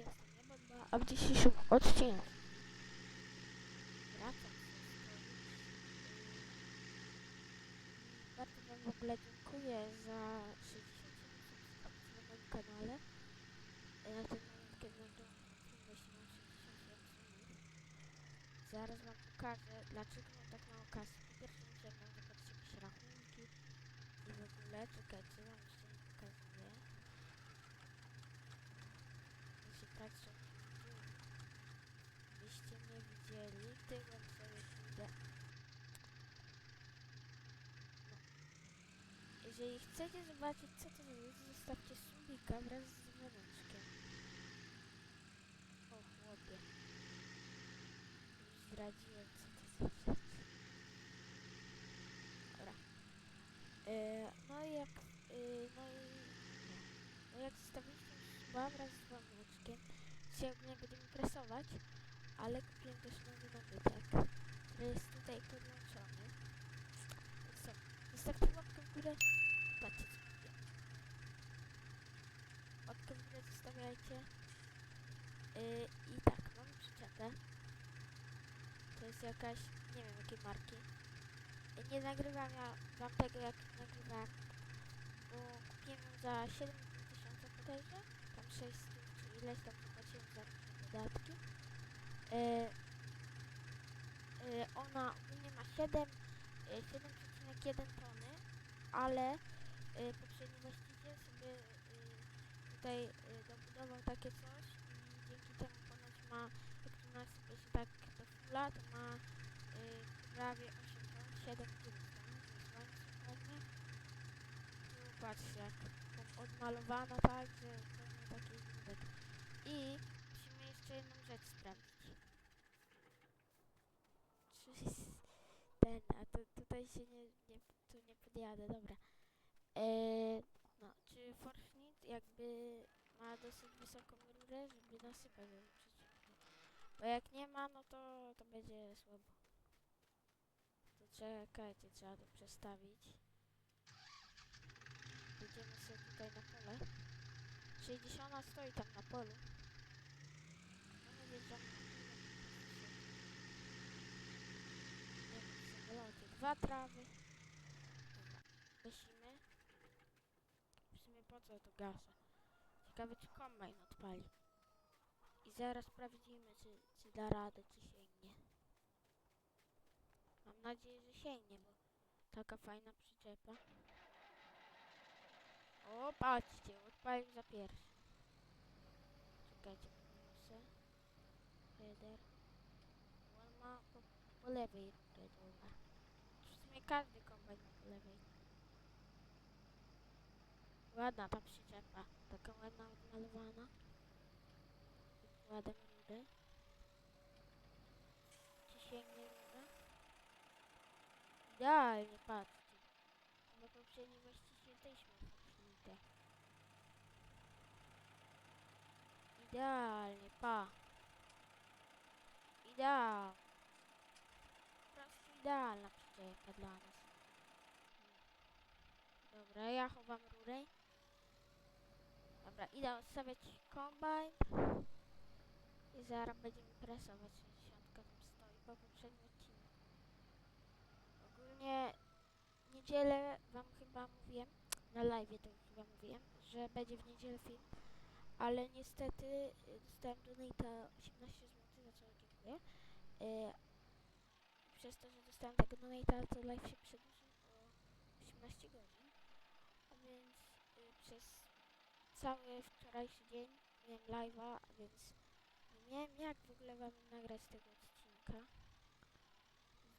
jestem Niebodba, a w dzisiejszym odcinku wracam. Bardzo wam w ogóle dziękuję za 67 subskrypcji na moim kanale. Na ten moment, kiedy film, jeśli mam 67 subów. Zaraz wam pokażę, dlaczego mam tak mało kasy. Po pierwsze musiałem zapłacić jakieś rachunki i w ogóle, czekajcie, wam jeszcze nie pokazuję. Jeśli patrzę byście mnie widzieli, tyłem sobie pójdę. No. Jeżeli chcecie zobaczyć co to jest, zostawcie subika wraz z dzwoneczkiem. O chłopie. Już zdradziłem co to rzecz. Dobra. E, no jak, e, no i nie. No jak zostawiliście suba wraz z dzwoneczkiem, dzisiaj ogólnie będziemy presować, ale kupiłem też nowy nabytek, który jest tutaj podłączony. Więc co, zostawcie łapkę górę patrzcie co kupię. Łapkę w górę zostawiajcie. Yy, I tak, mamy przyczepę. To jest jakaś, nie wiem jakiej marki. Nie nagrywam ja wam tego jak nagrywałem, bo kupiłem ją za 7 tysiące bodajże, tam 600 czy ileś tam zapłaciłem za różne podatki. Yy, yy, ona ogólnie ma 7, yy, 7,1 tony, ale yy, poprzedni właściciel sobie yy, tutaj yy, dobudował takie coś i dzięki temu ponoć ma, jak tu nasypie się tak do fula, to ma yy, prawie 8 ton, 7 9 ton, to patrzcie, jak odmalowana tak, że to nie taki. I jeszcze jedną rzecz sprawdzić. Czy jest ten, a tu, tutaj się nie, nie, tu nie podjadę, dobra. Eee, no, czy Forschnitt jakby ma dosyć wysoką rurę, żeby nasypać przeciwko. Bo jak nie ma, no to, to będzie słabo. To czekajcie, trzeba to przestawić. Idziemy sobie tutaj na pole. 60 stoi tam na polu. Samoloty. Dwa trawy. Dobra, sumie po co to gaszę? Ciekawe czy kombajn odpali. I zaraz sprawdzimy czy, czy da radę, czy sięgnie. Mam nadzieję, że sięgnie, bo taka fajna przyczepa. O, patrzcie, odpalił za pierwszy. Czekajcie. Header. On ma po, po lewej rurę dobra. W sumie każdy kombajn ma po lewej. Ładna ta przyczepa. Taka ładna odmalowana. Wkładam rurę. Czy sięgnie rura? Idealnie, patrzcie. Bo poprzedni właściciel też poprzednika. Idealnie, pa. Idealnie. Po prostu idealna przyczepa dla nas. Dobra, ja chowam rurę. Dobra, idę odstawiać kombajn. I zaraz będziemy presować 60 tam stoi po poprzednim odcinku. Ogólnie niedzielę wam chyba mówiłem, na live to chyba mówiłem, że będzie w niedzielę film, ale niestety dostałem donata 18 zł, Y, przez to, że dostałem tego donata, to live się przedłużył o 18 godzin. A więc y, przez cały wczorajszy dzień miałem live'a, a więc nie miałem jak w ogóle wam nagrać tego odcinka.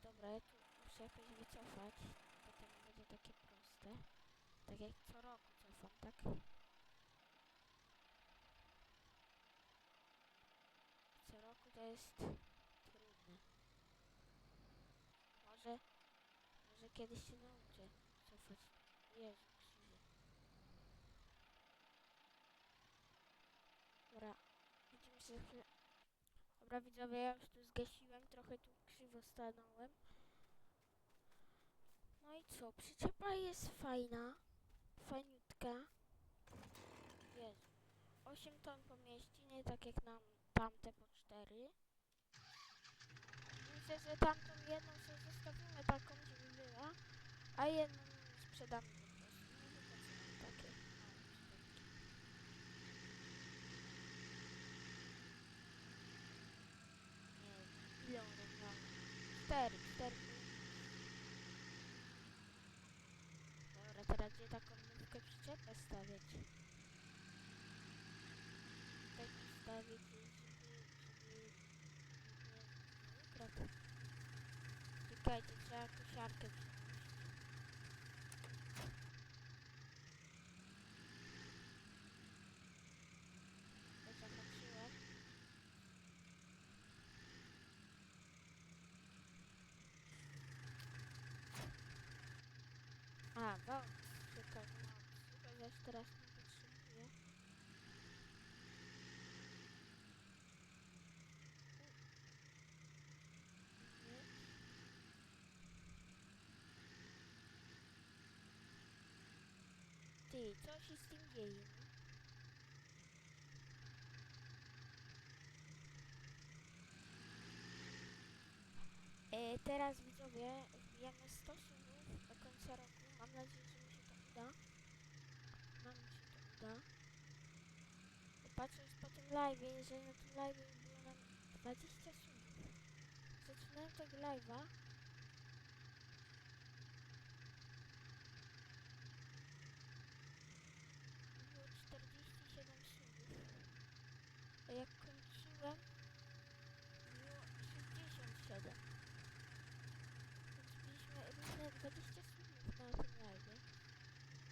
Dobra, tu muszę jakoś wycofać, nie będzie takie proste. Tak jak co roku cofam, tak? Co roku to jest trudne. Może, może kiedyś się nauczę cofać. Jezu, krzywie. Dobra, widzimy się za chwilę. Dobra widzowie, ja już tu zgasiłem, trochę tu krzywo stanąłem. No i co, przyczepa jest fajna, fajniutka. Jezu, 8 ton pomieści, nie tak jak nam tamte po 4. Myślę, że tamtą jedną sobie zostawimy taką, żeby była, a jedną sprzedamy po prostu. No nam takie? Nie ile one miały? 4, 4 Dobra, teraz gdzie taką nówkę przyczepę stawiać? Tak ustawić, żeby, żeby ukradł. Czekajcie, trzeba kosiarkę wziąć. To zahaczyłem. A, wąt. Czekaj, no. Już teraz nie potrzebuję. Nie. Ty, co się z tym dzieje? E, teraz widzowie, wbijamy 100 subów do końca roku. Mam nadzieję, że mi się to uda. Mam mi się to uda. Patrząc po tym live, jeżeli na tym live było nam 20 subów. Zaczynałem tego live'a. Było 47 subów. A jak kończyłem, było 67. Więc mieliśmy równe 20 subów na tym live.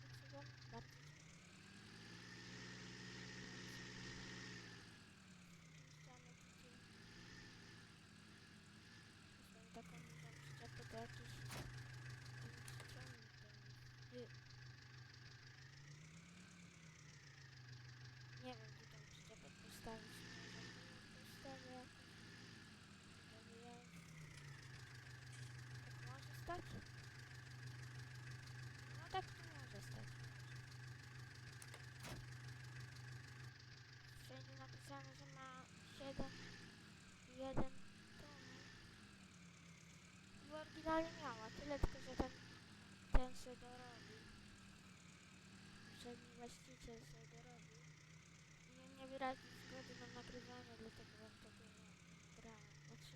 Więc wam bardzo dziękuję. Wrzucamy tutaj Mam taką dużą przyczepę, to jakiś jakiś ciągnik ten. Y. Nie wiem, gdzie tą przyczepę postawić. Może tu postawię jakoś. Żeby ja... Tak może stać? No tak tu może stać. Napisane, że ma 7 1 ton. Bo oryginalnie miała, tyle tylko, że ten, ten się dorobił. Poprzedni właściciel się dorobił. I nie, wyraził zgody na nagrywanie, dlatego wam tego nie grałem. Znaczy,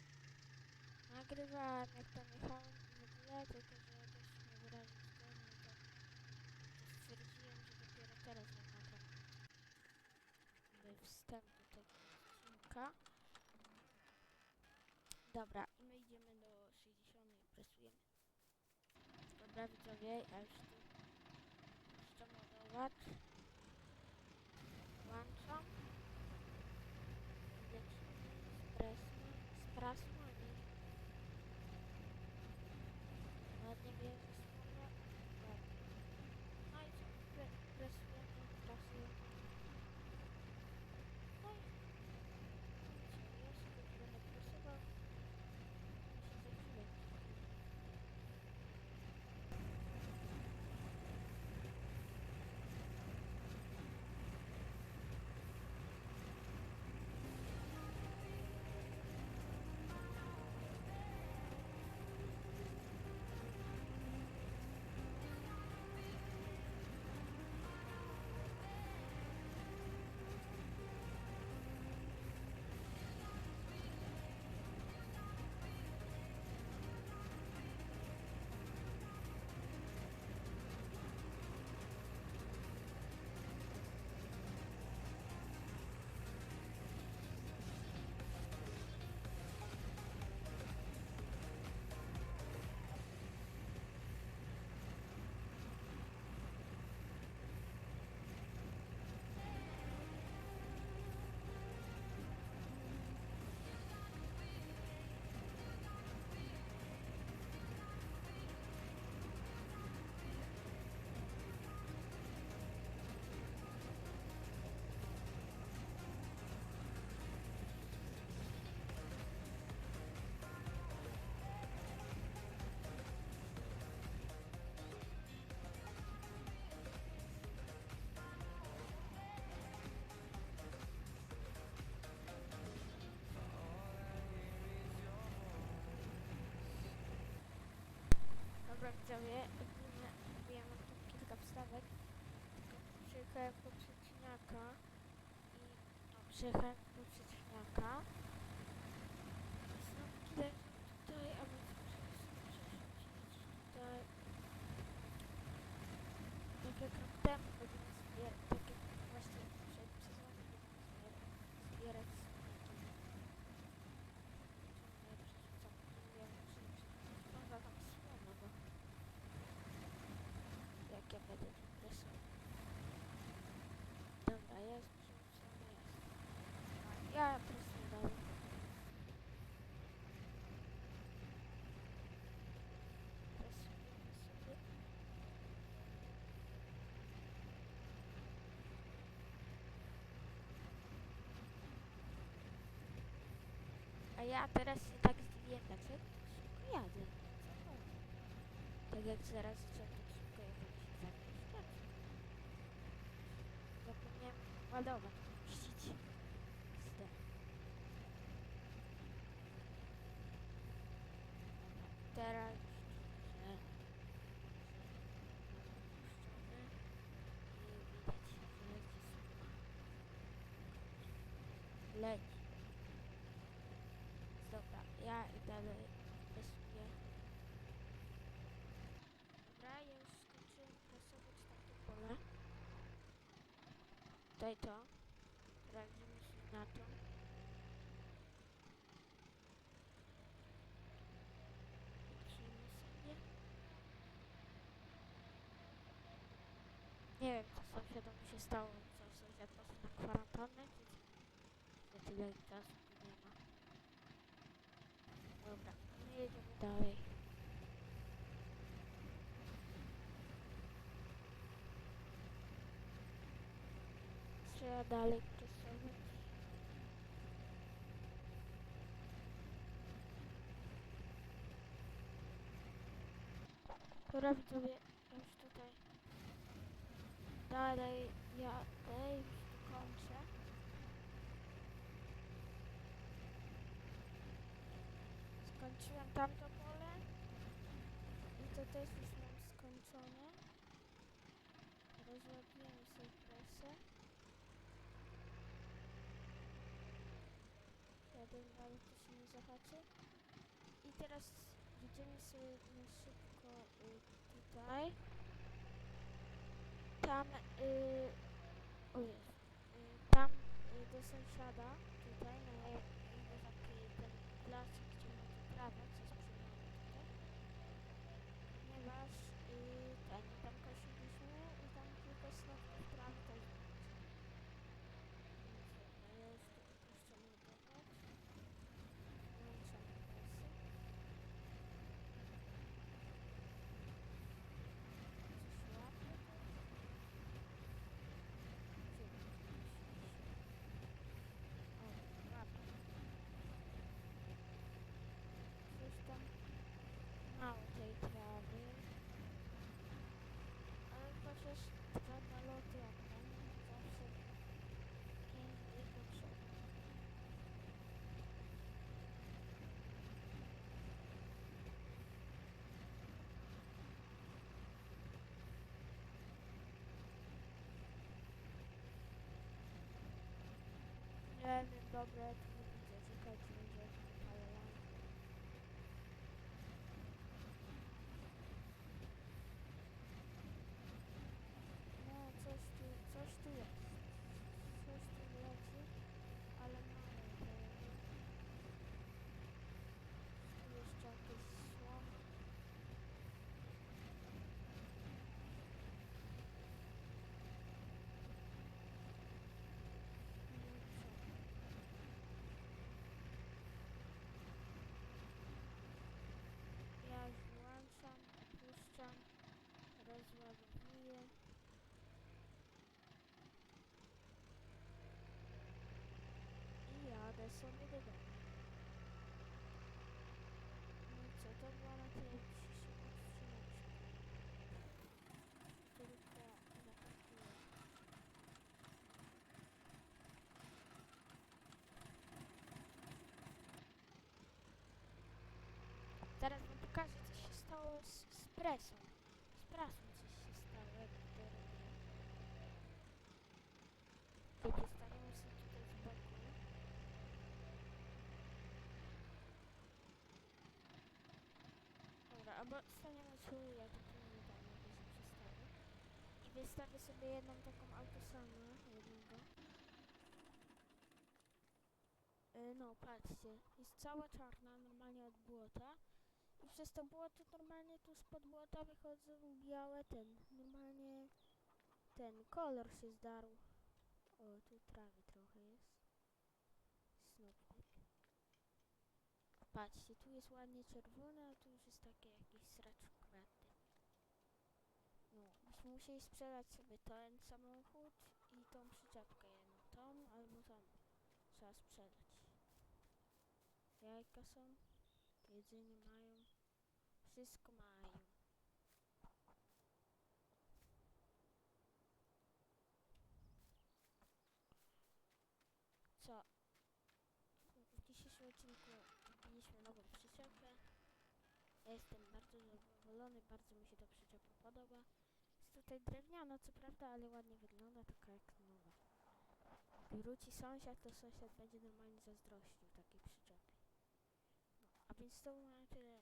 nagrywałem jak tam jechałem i w tylko że jakoś nie wyraził zgody, to, to stwierdziłem, że dopiero teraz wam nagram jakby wstęp do tego odcinka. Dobra, i my idziemy do 60 i presujemy. Dobra widzowie, ja już tu puszczam ładować. Włączam. Lecimy z presją. Dobra widzowie, mówiłem wam tu kilka wstawek, przyjechałem po przeciwniaka i no przyjechałem po przeciwniaka. Są leży tutaj, a więc muszę tutaj. Tak jak temu będziemy zbierać, tak jak właśnie przed sezonem będziemy zbierać, zbierać smyki. Czemu ja przerzucam? Nie wiem, muszę je przerzucić. Może tam słona, bo będę tu presał. Dobra, jest przerzucony, jest. Ja dalej. Presujemy sobie. A ja teraz tak zdziwiłem, tak szybko jadę. Tak jak zaraz tak szybko jechać, się zacząć tak. Zapomniałem ładować, puścić. Zde. Teraz leci. Dobra, ja i dalej rysuję. Dobra, ja już skończyłem rysować tamto pole. Daj to. Sprawdzimy się na to. Patrzymy sobie. Nie wiem, co sąsiadowi się stało, co sąsiad poszedł na kwarantannę, czy tyle czasu nie ma. Dobra, my jedziemy dalej. Trzeba dalej presować. Dobra widzowie, już tutaj dalej jadę, już tu kończę. Skończyłem tamto pole i to też już mam skończone. Rozładuję sobie presę. Się nie zahaczy. I teraz idziemy sobie na szybko y, tutaj. Tam, y, o y, tam y, do sąsiada, tutaj na jego taki ten gdzie ma trawę, co sprzedamy tutaj. Ponieważ y, ten, tam kosiliśmy i tam tylko snopki trawy też będzie. Więc dobra, ja już tu opuszczam ładować. Włączam presy. Coś łapie to? Gdzie to zmieściliśmy? O, łapie. Coś tam mało tej trawy. Ale chociaż dwa naloty jak mam, zawsze pięć dni potrzeba. Nie wiem, dobra, to nie widzę, czekajcie, będzie wypalone. No, coś tu, coś tu jest. Coś tu leci, ale mało tego. Tu jeszcze jakieś słom. No i co? Ja już włączam, puszczam, rozładowuję. I jadę sobie do domu. No i co, to była na tyle w dzisiejszym odcineczku. Tylko zapakuję. Zaraz wam pokażę, co się stało z, z presą. Z prasą coś się stało, jak to robię. Wiecie, staniemy sobie tutaj z boku. Dobra, albo staniemy tu, ja tu nie dam, jakby się przestawię. I wystawię sobie jedną taką autosamę, jednego. Y, No, patrzcie, jest cała czarna, normalnie od błota. I przez to błoto normalnie tu spod błota wychodzą białe ten, normalnie ten kolor się zdarł. O, tu trawy trochę jest. Snopek. Patrzcie, tu jest ładnie czerwone, a tu już jest takie jakieś sraczkowaty. No, byśmy musieli sprzedać sobie ten samochód i tą przyczepkę jedną. Tą albo tą. Trzeba sprzedać. Jajka są, jedzenie mają, wszystko mają. Co? W dzisiejszym odcinku kupiliśmy nową przyczepę. Ja jestem bardzo zadowolony, bardzo mi się ta przyczepa podoba. Jest tutaj drewniana, co prawda, ale ładnie wygląda, taka jak nowa. Wróci sąsiad, to sąsiad będzie normalnie zazdrościł takiej przyczepy. No, a więc to było na tyle